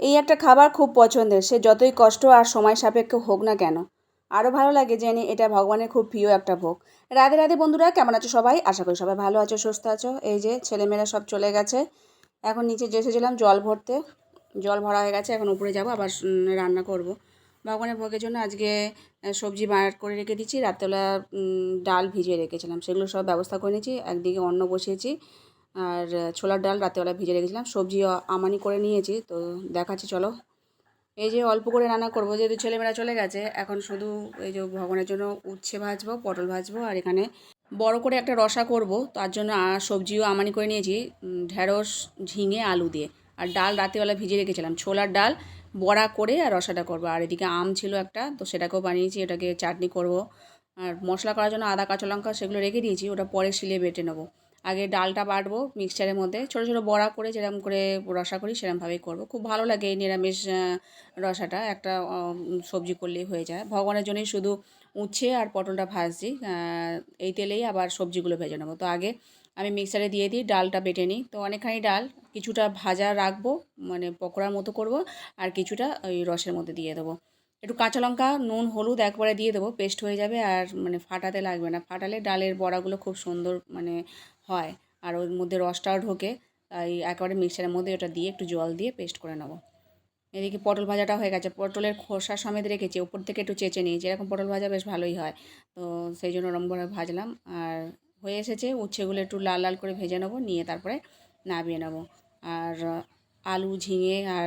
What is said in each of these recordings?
এই একটা খাবার খুব পছন্দের, সে যতই কষ্ট আর সময় সাপেক্ষ হোক না কেন। আরও ভালো লাগে জেনে এটা ভগবানের খুব প্রিয় একটা ভোগ। রাধে রাধে বন্ধুরা, কেমন আছো সবাই? আশা করি সবাই ভালো আছো, সুস্থ আছো। এই যে ছেলেমেয়েরা সব চলে গেছে। এখন নিচে যে এসেছিলাম জল ভরতে, জল ভরা হয়ে গেছে, এখন উপরে যাব, আবার রান্না করব। ভগবানের ভোগের জন্য আজকে সবজি বার করে রেখে দিচ্ছি রাত্রেবেলা ডাল ভিজিয়ে রেখেছিলাম, সেগুলো সব ব্যবস্থা করে নিয়েছি, একদিকে অন্ন বসিয়েছি আর ছোলার ডাল রাত্রেবেলা ভিজে রেখেছিলাম। সবজি আমানি করে নিয়েছি, তো দেখাচ্ছি, চলো। এই যে অল্প করে রান্না করব, যেহেতু ছেলেমেয়েরা চলে গেছে, এখন শুধু এই যে ভগবানের জন্য উচ্ছে ভাজবো, পটল ভাজবো, আর এখানে বড় করে একটা রসা করব। তার জন্য সবজিও আমানি করে নিয়েছি ঢেঁড়স, ঝিঙে, আলু দিয়ে। আর ডাল রাতেবেলা ভিজিয়ে রেখেছিলাম। ছোলার ডাল বড়া করে আর রসাটা করব। আর এদিকে আম ছিল একটা, তো সেটাকেও বানিয়েছি, এটাকে চাটনি করব। আর মশলা করার জন্য আদা, কাঁচা লঙ্কা সেগুলো রেখে দিয়েছি, ওটা পরে শিলে বেটে নেব। আগে ডালটা বাটবো মিক্সচারের মধ্যে। ছোটো ছোটো বড়া করে যেরকম করে রসা করি সেরকমভাবেই করব। খুব ভালো লাগে এই নিরামিষ রসাটা। একটা সবজি করলেই হয়ে যায়। ভগবানের জন্যই শুধু উচ্ছে আর পটলটা ভাজছি। এই তেলেই আবার সবজিগুলো ভেজে নেব। তো আগে আমি মিক্সারে দিয়ে দিই, ডালটা বেটে নিই। তো অনেকখানি ডাল, কিছুটা ভাজা রাখব মানে পকোড়ার মতো করব, আর কিছুটা ওই রসের মধ্যে দিয়ে দেবো। একটু কাঁচা লঙ্কা, নুন, হলুদ একবারে দিয়ে দেবো, পেস্ট হয়ে যাবে আর মানে ফাটাতে লাগবে না। ফাটালে ডালের বড়াগুলো খুব সুন্দর মানে হয় আর ওর মধ্যে রসটাও ঢোকে, তাই একেবারে মিক্সারের মধ্যে ওটা দিয়ে একটু জল দিয়ে পেস্ট করে নেব। এদিকে পটল ভাজাটা হয়ে গেছে। পটলের খোসা সমেত রেখেছি উপর থেকে একটু চেঁচে নিয়েছি। এরকম পটল ভাজা বেশ ভালোই হয়। তো সেই জন্য ওরমভাবে ভাজলাম আর হয়ে এসেছে। উচ্ছেগুলো একটু লাল লাল করে ভেজে নেব, নিয়ে তারপরে নামিয়ে নেব। আর আলু, ঝিঙে আর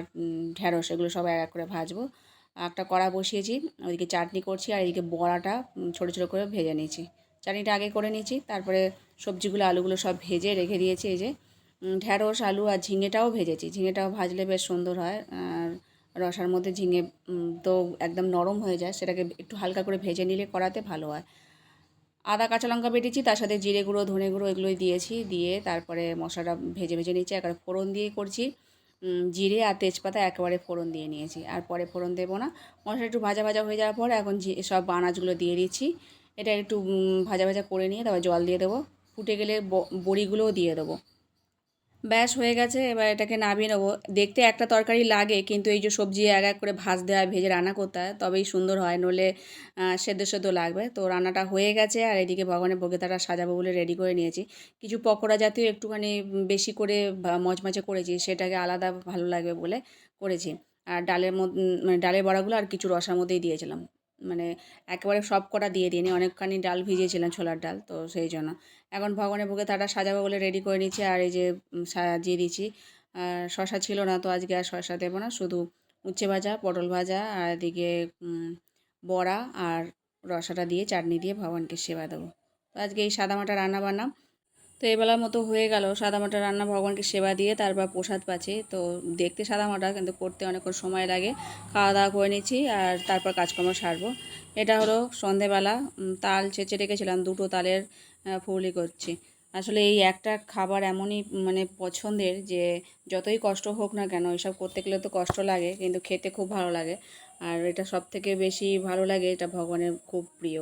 ঢেঁড়স এগুলো সব এক এক করে ভাজবো। একটা কড়া বসিয়েছি ওইদিকে চাটনি করছি আর এদিকে বড়াটা ছোটো ছোটো করে ভেজে নিয়েছি। চাটনিটা আগে করে নিয়েছি তারপরে সবজিগুলো আলুগুলো সব ভেজে রেখে দিয়েছি এই যে। উম, ঢ্যাঁড়স আলু আর ঝিঙেটাও ভেজেছি। ঝিঙেটাও ভাজলে বেশ সুন্দর হয় আর রসার মধ্যে ঝিঙে তো একদম নরম হয়ে যায় সেটাকে একটু হালকা করে ভেজে নিলে করাতে ভালো হয়। আদা কাঁচা লঙ্কা বেটেছি তার সাথে জিরে গুঁড়ো ধনে গুঁড়ো এগুলোই দিয়েছি দিয়ে তারপরে মশলাটা ভেজে ভেজে নিচ্ছি একবারে ফোড়ন দিয়ে করছি। জিরে আর তেজপাতা একেবারে ফোড়ন দিয়ে নিয়েছি। আর পরে ফোড়ন দেবো না। মশলা একটু ভাজা ভাজা হয়ে যাওয়ার পর এখন সব আনাজগুলো দিয়ে দিচ্ছি। এটা একটু ভাজা ভাজা করে নিয়ে তারপর জল দিয়ে দেবো। ফুটে গেলে বড়িগুলোও দিয়ে দেবো। ব্যাস হয়ে গেছে, এবার এটাকে নামিয়ে নেব। দেখতে একটা তরকারি লাগে, কিন্তু এই যে সবজি এক এক করে ভাজতে হয় ভেজে রান্না করতে হয়, তবেই সুন্দর হয় নলে সেদ্ধ সেদ্ধ লাগবে। তো রান্নাটা হয়ে গেছে, আর এদিকে ভগবানের ভোগে তারা সাজাবো বলে রেডি করে নিয়েছি। কিছু পকোড়া জাতীয় একটুখানি বেশি করে মচমচে করেছি, সেটাকে আলাদা ভালো লাগবে বলে করেছি। আর ডালের মধ্যে মানে ডালের বড়াগুলো আর কিছু রসার মধ্যেই দিয়েছিলাম। মানে একেবারে সব কটা দিয়ে দিইনি, অনেকখানি ডাল ভিজিয়েছিলাম ছোলার ডাল, তো সেই জন্য। এখন ভগবানের ভোগে তারা সাজাবো বলে রেডি করে নিচ্ছে, আর এই যে সাজিয়ে দিচ্ছি। শশা ছিল না, তো আজকে আর শশা দেবো না, শুধু উচ্ছে ভাজা, পটল ভাজা, আর এদিকে বড়া আর রসাটা দিয়ে, চাটনি দিয়ে ভগবানকে সেবা দেবো। তো আজকে এই সাদামাটা রান্না বান্না তো এবেলার মতো হয়ে গেল। সাদামাটা রান্না ভগবানকে সেবা দিয়ে তারপর প্রসাদ পাচ্ছি। তো দেখতে সাদামাটা কিন্তু করতে অনেকক্ষণ সময় লাগে। খাওয়া দাওয়া করে নিচ্ছি আর তারপর কাজকর্ম সারবো। এটা হলো সন্ধেবেলা। তাল ছেঁচে রেখেছিলাম, দুটো তালের ফুলি করছি। আসলে এই একটা খাবার এমনই মানে পছন্দের যে যতই কষ্ট হোক না কেন, এসব করতে গেলে তো কষ্ট লাগে, কিন্তু খেতে খুব ভালো লাগে। আর এটা সব থেকে বেশি ভালো লাগে, এটা ভগবানের খুব প্রিয়।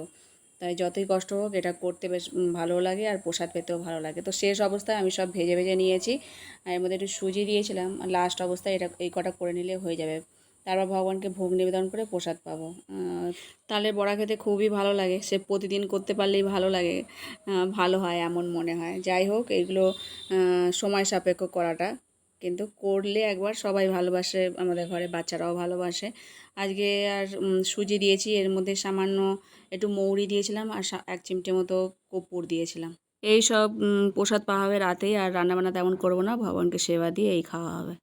তাই যতই কষ্ট হোক এটা করতে বেশ ভালো লাগে আর প্রসাদ পেতেও ভালো লাগে। তো শেষ অবস্থায় আমি সব ভেজে ভেজে নিয়েছি। আর এর মধ্যে একটু সুজি দিয়েছিলাম। আর লাস্ট অবস্থায় এটা, এই কটা করে নিলে হয়ে যাবে। তারপর ভগবানকে ভোগ নিবেদন করে প্রসাদ পাবো। তালের বড়া খেতে খুবই ভালো লাগে। সে প্রতিদিন করতে পারলেই ভালো লাগে। ভালো হয় এমন মনে হয়। যাই হোক, এগুলো সময় সাপেক্ষ করাটা। কিন্তু করলে একবার সবাই ভালোবাসে, আমাদের ঘরে বাচ্চারাও ভালোবাসে। আজকে আর সুজি দিয়েছি, এর মধ্যে সামান্য একটু মৌরি দিয়েছিলাম আর এক চিমটে মতো কর্পূর দিয়েছিলাম। এই সব প্রসাদ পাওয়া হবে রাতেই আর রান্নাবান্না তেমন করব না, ভগবানকে সেবা দিয়ে এই খাওয়া হবে।